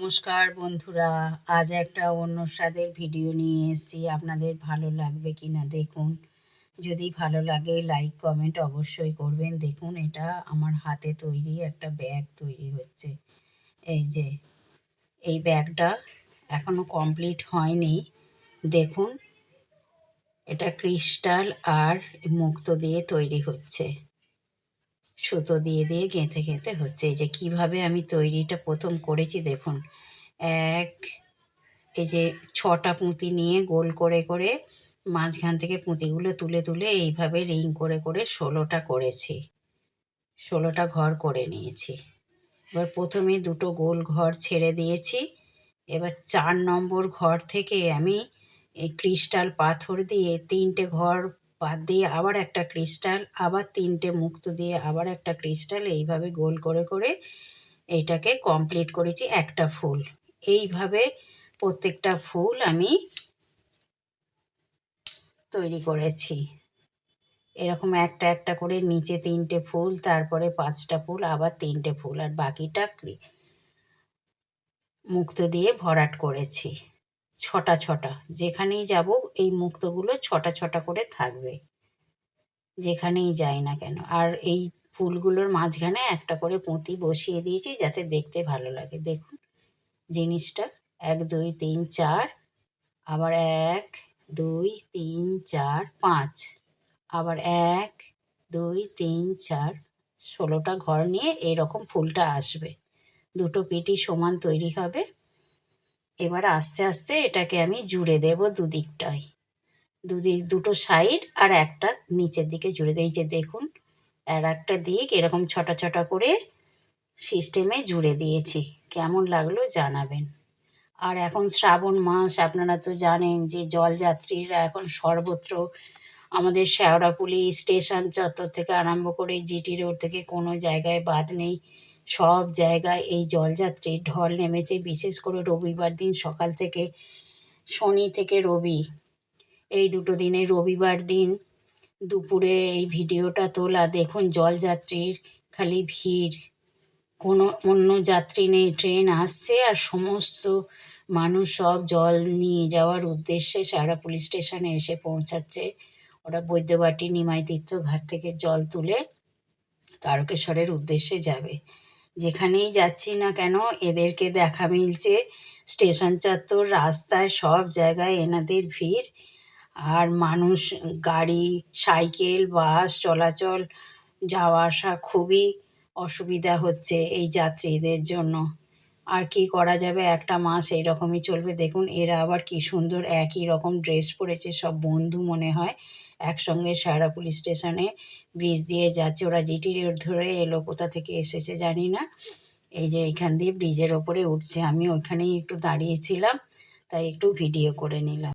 নমস্কার বন্ধুরা, আজ একটা অন্য স্বাদের ভিডিও নিয়ে এসেছি। আপনাদের ভালো লাগবে কি না দেখুন। যদি ভালো লাগে লাইক কমেন্ট অবশ্যই করবেন। দেখুন, এটা আমার হাতে তৈরি একটা ব্যাগ তৈরি হচ্ছে। এই যে, এই ব্যাগটা এখনও কমপ্লিট হয়নি। দেখুন, এটা ক্রিস্টাল আর মুক্ত দিয়ে তৈরি হচ্ছে। সুতো দিয়ে দিয়ে গেঁথে গেঁথে হচ্ছে। এই যে কীভাবে আমি তৈরিটা প্রথম করেছি দেখুন। এক, এই যে ছটা পুঁতি নিয়ে গোল করে করে মাঝখান থেকে পুঁতিগুলো তুলে তুলে এইভাবে রিং করে করে ষোলোটা করেছি। ষোলোটা ঘর করে নিয়েছি। এবার প্রথমে দুটো গোল ঘর ছেড়ে দিয়েছি। এবার চার নম্বর ঘর থেকে আমি এই ক্রিস্টাল পাথর দিয়ে তিনটে ঘর বাদ দিয়ে আবার একটা ক্রিস্টাল, আবার তিনটে মুক্ত দিয়ে আবার একটা ক্রিস্টাল, এইভাবে গোল করে করে এইটাকে কমপ্লিট করেছি একটা ফুল। এইভাবে প্রত্যেকটা ফুল আমি তৈরি করেছি। এরকম একটা একটা করে নিচে তিনটে ফুল, তারপরে পাঁচটা ফুল, আবার তিনটে ফুল, আর বাকিটা মুক্ত দিয়ে ভরাট করেছি। ছটা ছটা। যেখানেই যাব, এই মুক্তগুলো ছটা ছটা করে থাকবে। যেখানেই যাই না কেন। আর এই ফুলগুলোর মাঝখানে একটা করে পুঁতি বসিয়ে দিয়েছি যাতে দেখতে ভালো লাগে। দেখুন, জিনিসটা এক, দুই, তিন, চার, আবার এক, দুই, তিন, চার, পাঁচ, আবার এক, দুই, তিন, চার, ষোলোটা ঘর নিয়ে এরকম ফুলটা আসবে। দুটো পেটি সমান তৈরি হবে। এবার আস্তে আস্তে এটাকে আমি জুড়ে দেব দুদিকটায় দুদিক, দুটো সাইড আর একটা নিচের দিকে জুড়ে দেই। যে দেখুন, আর একটা দিক এরকম ছটা ছটা করে সিস্টেমে জুড়ে দিয়েছি। কেমন লাগল জানাবেন। আর এখন শ্রাবণ মাস, আপনারা তো জানেন যে জলযাত্রীরা এখন সর্বত্র আমাদের শেওড়াপুলি স্টেশন চত্বর থেকে আরম্ভ করে জিটি রোড থেকে কোনো জায়গায় বাদ নেই। সব জায়গায় এই জলযাত্রীর ঢল নেমেছে। বিশেষ করে রবিবার দিন সকাল থেকে শনি থেকে রবি। এই দুটো দিনে রবিবার দিন দুপুরে এই ভিডিওটা তোলা। দেখুন জলযাত্রীর খালি ভিড়। কোনো অন্য যাত্রী নেই, ট্রেন আসছে আর সমস্ত মানুষ সব জল নিয়ে যাওয়ার উদ্দেশ্যে সারা পুলিশ স্টেশনে এসে পৌঁছাচ্ছে। ওরা বৈদ্যবাটি, নিমাই তীর্থ ঘাট থেকে জল তুলে তারকেশ্বরের উদ্দেশ্যে যাবে। যেখানেই যাচ্ছি না কেন, এদেরকে দেখা মিলছে। স্টেশন চত্বর, রাস্তায় সব জায়গায় এনাদের ভিড়। আর মানুষ, গাড়ি, সাইকেল, বাস চলাচল, যাওয়া আসা খুবই অসুবিধা হচ্ছে এই যাত্রীদের জন্য। আর কি করা যাবে? একটা মাস এইরকমই চলবে। দেখুন, এরা আবার কি সুন্দর একই রকম ড্রেস পরেছে, সব বন্ধু মনে হয়। একসঙ্গে সারা পুলিশ স্টেশনে ব্রিজ দিয়ে যাচ্ছে। ওরা জিটি রোড ধরে এলো, কোথা থেকে এসেছে জানি না। এই যে এখান দিয়ে ব্রিজের ওপরে উঠছে। আমি ওইখানেই একটু দাঁড়িয়েছিলাম, তাই একটু ভিডিও করে নিলাম।